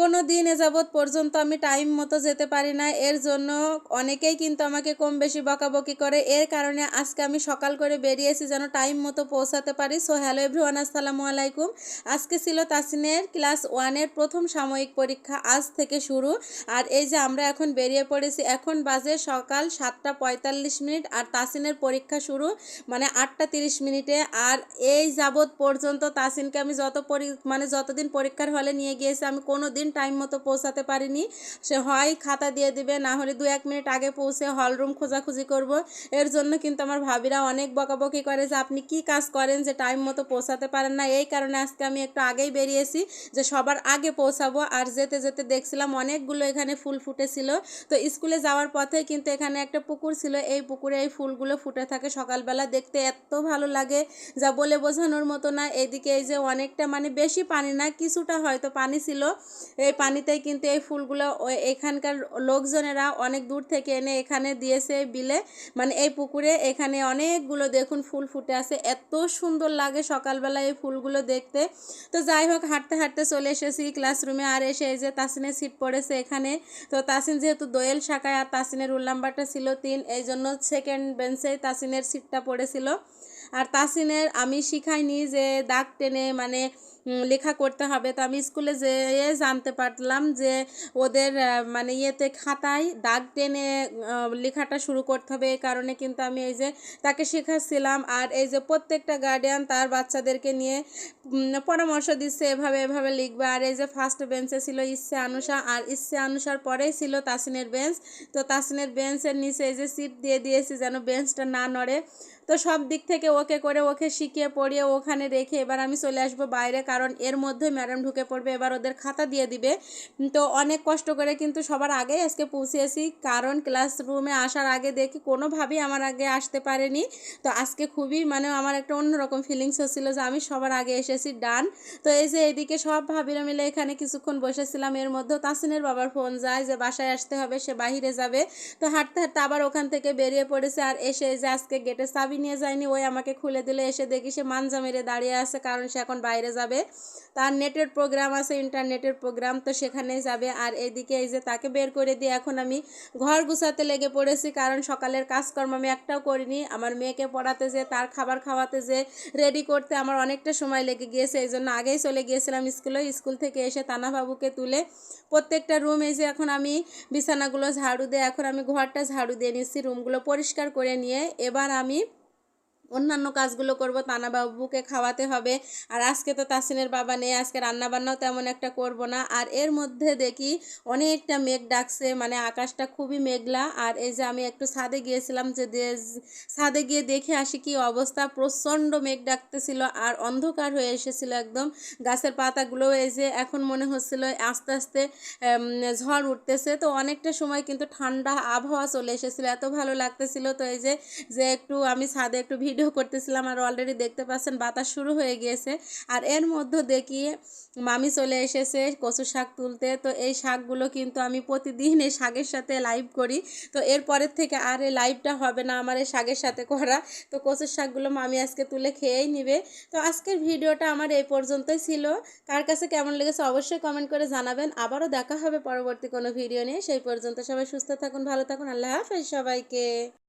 কোনো দিন এ যাবৎ পর্যন্ত আমি টাইম মতো যেতে পারি না। এর জন্য অনেকেই কিন্তু আমাকে কম বেশি বকাবকি করে। এর কারণে আজকে আমি সকাল করে বেরিয়েছি যেন টাইম মতো পৌঁছাতে পারি। সো হ্যালো এভরিওয়ান আসসালামু আলাইকুম। আজকে ছিল তাসিনের ক্লাস ওয়ানের প্রথম সাময়িক পরীক্ষা আজ থেকে শুরু। আর এই যে আমরা এখন বেরিয়ে পড়েছি, এখন বাজে সকাল সাতটা পঁয়তাল্লিশ মিনিট আর তাসিনের পরীক্ষা শুরু মানে আটটা তিরিশ মিনিটে। আর এই যাবৎ পর্যন্ত তাসিনকে আমি যত পরি মানে যতদিন পরীক্ষার হলে নিয়ে গিয়েছি, আমি কোনো দিন টাইম মতো পৌঁছাতে পারিনি। সে হয় খাতা দিয়ে দিবে, না হলে দু এক মিনিট আগে পৌঁছে হল রুম খোঁজাখুঁজি করব। এর জন্য কিন্তু আমার ভাবিরা অনেক বকাবকি করে যে আপনি কি কাজ করেন যে টাইম মতো পৌঁছাতে পারেন না। এই কারণে আজকে আমি একটু আগেই বেরিয়েছি যে সবার আগে পৌঁছাবো। আর যেতে যেতে দেখছিলাম অনেকগুলো এখানে ফুল ফুটেছিল। তো স্কুলে যাওয়ার পথে কিন্তু এখানে একটা পুকুর ছিল। এই পুকুরে এই ফুলগুলো ফুটে থাকে সকালবেলা। দেখতে এত ভালো লাগে যা বলে বোঝানোর মতো না। এদিকে এই যে অনেকটা মানে বেশি পানি না, কিছুটা হয়তো পানি ছিল। এই পানিতেই কিন্তু এই ফুলগুলো এখানকার লোকজনেরা অনেক দূর থেকে এনে এখানে দিয়েছে বিলে। মানে এই পুকুরে এখানে অনেকগুলো দেখুন ফুল ফুটে আছে। এত সুন্দর লাগে সকালবেলা এই ফুলগুলো দেখতে। তো যাই হোক, হাঁটতে হাঁটতে চলে এসেছি ক্লাসরুমে আর এসে এই যে তাসিনের সিট পড়েছে এখানে। তো তাসিন যেহেতু দোয়েল শাখায় আর তাসিনের রুল নাম্বারটা ছিল তিন এই জন্য সেকেন্ড বেঞ্চে তাসিনের সিটটা পড়েছিল। আর তাসিনের আমি শিখাইনি যে দাগ টেনে মানে লেখা করতে হবে। তো আমি স্কুলে যেয়ে জানতে পারলাম যে ওদের মানে ইয়েতে খাতায় দাগ টেনে লেখাটা শুরু করতে হবে। এই কারণে কিন্তু আমি এই যে তাকে শেখাচ্ছিলাম। আর এই যে প্রত্যেকটা গার্ডিয়ান তার বাচ্চাদেরকে নিয়ে পরামর্শ দিচ্ছে এভাবে এভাবে লিখবে। আর এই যে ফার্স্ট বেঞ্চে ছিল ইচ্ছে আনুষা, আর ইচ্ছে আনুষার পরেই ছিল তাসিনের বেঞ্চ তো তাসিনের বেঞ্চের নিচে এই যে সিট দিয়ে দিয়েছি যেন বেঞ্চটা না নড়ে। তো সব দিক থেকে ওকে করে ওকে শিখিয়ে পড়িয়ে ওখানে রেখে এবার আমি চলে আসব বাইরে, কারণ এর মধ্যে ম্যাডাম ঢুকে পড়বে, এবার ওদের খাতা দিয়ে দিবে। তো অনেক কষ্ট করে কিন্তু সবার আগেই আজকে পৌঁছেছি, কারণ ক্লাসরুমে আসার আগে দেখি কোনোভাবেই আমার আগে আসতে পারেনি। তো আজকে খুবই মানে আমার একটা অন্যরকম ফিলিংস হচ্ছিল যে আমি সবার আগে এসেছি ডান তো এই যে এদিকে সব ভাবিরা মিলে এখানে কিছুক্ষণ বসেছিলাম, এর মধ্যেও তাসিনের বাবার ফোন যায় যে বাসায় আসতে হবে, সে বাহিরে যাবে। তো হাঁটতে হাঁটতে আবার ওখান থেকে বেরিয়ে পড়েছে আর এসে যে আজকে গেটে চাবি নিয়ে যায়নি, ওই আমাকে খুলে দিলে, এসে দেখি সে মানজা মেরে দাঁড়িয়ে আছে, কারণ সে এখন বাইরে যাবে। তার নেটের প্রোগ্রাম আছে, ইন্টারনেটের প্রোগ্রাম, তো সেখানেই যাবে। আর এদিকে এই যে তাকে বের করে দিয়ে এখন আমি ঘর গুছাতে লেগে পড়েছি, কারণ সকালের কাজকর্ম আমি একটাও করিনি। আমার মেয়েকে পড়াতে যে, তার খাবার খাওয়াতে যে রেডি করতে আমার অনেকটা সময় লেগে গিয়েছে। এই জন্য আগেই চলে গিয়েছিলাম স্কুলে। স্কুল থেকে এসে তানাবাবুকে তুলে প্রত্যেকটা রুম এই যে এখন আমি বিছানাগুলো ঝাড়ু দিয়ে, এখন আমি ঘরটা ঝাড়ু দিয়ে নিচ্ছি রুমগুলো পরিষ্কার করে নিয়ে। এবার আমি অন্যান্য কাজগুলো করব, তানা বাবুকে খাওয়াতে হবে। আর আজকে তো তাসিনের বাবা নেই, আজকে রান্না বান্নাও তেমন একটা করব না। আর এর মধ্যে দেখি অনেকটা মেঘ ডাকছে মানে আকাশটা খুবই মেঘলা। আর এই যে আমি একটু ছাদে গিয়েছিলাম যে ছাদে গিয়ে দেখে আসি কি অবস্থা, প্রচণ্ড মেঘ ডাকতেছিল আর অন্ধকার হয়ে এসেছিল একদম। গাছের পাতাগুলো এই যে এখন মনে হচ্ছিল আস্তে আস্তে ঝড় উঠতেছে। তো অনেকটা সময় কিন্তু ঠান্ডা আবহাওয়া চলে এসেছিল, এত ভালো লাগতেছিল। তো এই যে যে একটু আমি ছাদে একটু ভিডিও করতেছিলাম আর অলরেডি দেখতে পাচ্ছেন বাতাস শুরু হয়ে গিয়েছে। আর এর মধ্যে দেখি মামি চলে এসেছে কচু শাক তুলতে। তো এই শাকগুলো কিন্তু আমি প্রতিদিন এই শাকের সাথে লাইভ করি। তো এরপরের থেকে আর এই লাইভটা হবে না আমার এই শাকের সাথে করা। তো কচুর শাকগুলো মামি আজকে তুলে খেয়েই নিবে। তো আজকের ভিডিওটা আমার এই পর্যন্তই ছিল। কার কাছে কেমন লেগেছে অবশ্যই কমেন্ট করে জানাবেন। আবারও দেখা হবে পরবর্তী কোনো ভিডিও নিয়ে। সেই পর্যন্ত সবাই সুস্থ থাকুন, ভালো থাকুন। আল্লাহ হাফেজ সবাইকে।